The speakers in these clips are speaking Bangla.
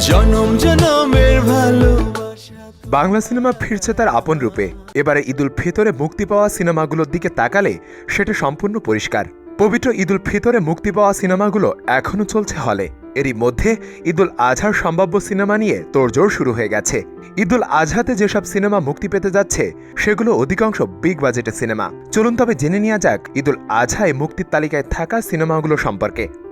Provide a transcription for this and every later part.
জনম জনমের ভালোবাসা। বাংলা সিনেমা ফিরছে তার আপন রূপে। এবারে ঈদুল ফিতরে মুক্তি পাওয়া সিনেমাগুলোর দিকে তাকালে সেটা সম্পূর্ণ পরিষ্কার। পবিত্র ঈদুল ফিতরে মুক্তি পাওয়া সিনেমাগুলো এখনও চলছে হলে। এরই মধ্যে ঈদুল আজহার সম্ভাব্য সিনেমা নিয়ে তোড়জোড় শুরু হয়ে গেছে। ঈদুল আজহাতে যেসব সিনেমা মুক্তি পেতে যাচ্ছে, সেগুলো অধিকাংশ বিগ বাজেটের সিনেমা। চলুন তবে জেনে নেওয়া যাক ঈদুল আজহায় মুক্তির তালিকায় থাকা সিনেমাগুলো সম্পর্কে।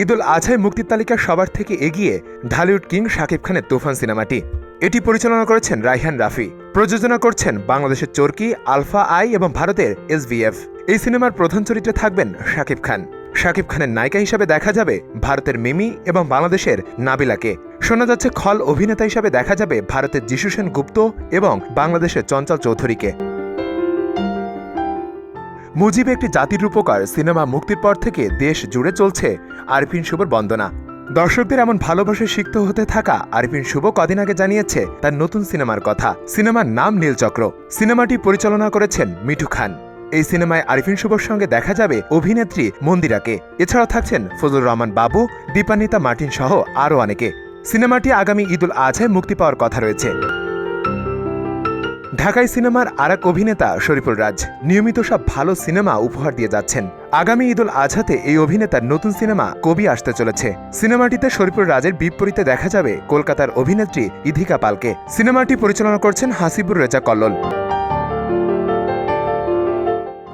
ঈদুল আজহায় মুক্তির তালিকার সবার থেকে এগিয়ে ঢালিউড কিং শাকিব খানের তুফান সিনেমাটি। এটি পরিচালনা করেছেন রাইহান রাফি। প্রযোজনা করছেন বাংলাদেশের চরকি, আলফা আই এবং ভারতের এসভিএফ এই সিনেমার প্রধান চরিত্রে থাকবেন শাকিব খান। শাকিব খানের নায়িকা হিসাবে দেখা যাবে ভারতের মিমি এবং বাংলাদেশের নাবিলাকে। শোনা যাচ্ছে খল অভিনেতা হিসাবে দেখা যাবে ভারতের যিশু সেন গুপ্ত এবং বাংলাদেশের চঞ্চল চৌধুরীকে। মুজিব একটি জাতির রূপকার, সিনেমা মুক্তির পর থেকে দেশ জুড়ে চলছে আরফিন শুভর বন্দনা। দর্শকদের এমন ভালোবাসে সিক্ত হতে থাকা আরফিন শুভ কদিন আগে জানিয়েছে তার নতুন সিনেমার কথা। সিনেমার নাম নীলচক্র। সিনেমাটি পরিচালনা করেছেন মিঠু খান। এই সিনেমায় আরিফিন শুভর সঙ্গে দেখা যাবে অভিনেত্রী মন্দিরাকে। এছাড়াও থাকছেন ফজলুর রহমান বাবু দীপানিতা মার্টিন সহ আরও অনেকে। সিনেমাটি আগামী ঈদুল আজহায় মুক্তি পাওয়ার কথা রয়েছে। ঢাকাই সিনেমার আরেক অভিনেতা শরীফুল রাজ। নিয়মিত সব ভালো সিনেমা উপহার দিয়ে যাচ্ছেন। আগামী ঈদুল আজহাতে এই অভিনেতার নতুন সিনেমা কবি আসতে চলেছে। সিনেমাটিতে শরীফুল রাজের বিপরীতে দেখা যাবে কলকাতার অভিনেত্রী ইধিকা পালকে। সিনেমাটি পরিচালনা করছেন হাসিবুর রেজা কল্লোল।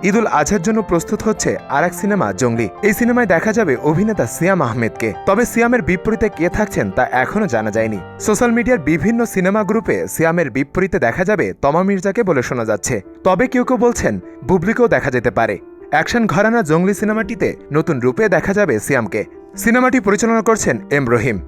ঈদুল আজহার জন্য প্রস্তুত হচ্ছে আর এক সিনেমা, জঙ্গলি। এই সিনেমায় দেখা যাবে অভিনেতা সিয়াম আহমেদকে। তবে সিয়ামের বিপরীতে কে থাকছেন তা এখনও জানা যায়নি। সোশ্যাল মিডিয়ার বিভিন্ন সিনেমা গ্রুপে সিয়ামের বিপরীতে দেখা যাবে তমা মির্জাকে বলে শোনা যাচ্ছে। তবে কেউ কেউ বলছেন, বুবলিকেও দেখা যেতে পারে। অ্যাকশন ঘরানা জঙ্গলি সিনেমাটিতে নতুন রূপে দেখা যাবে সিয়ামকে। সিনেমাটি পরিচালনা করছেন এম রহিম।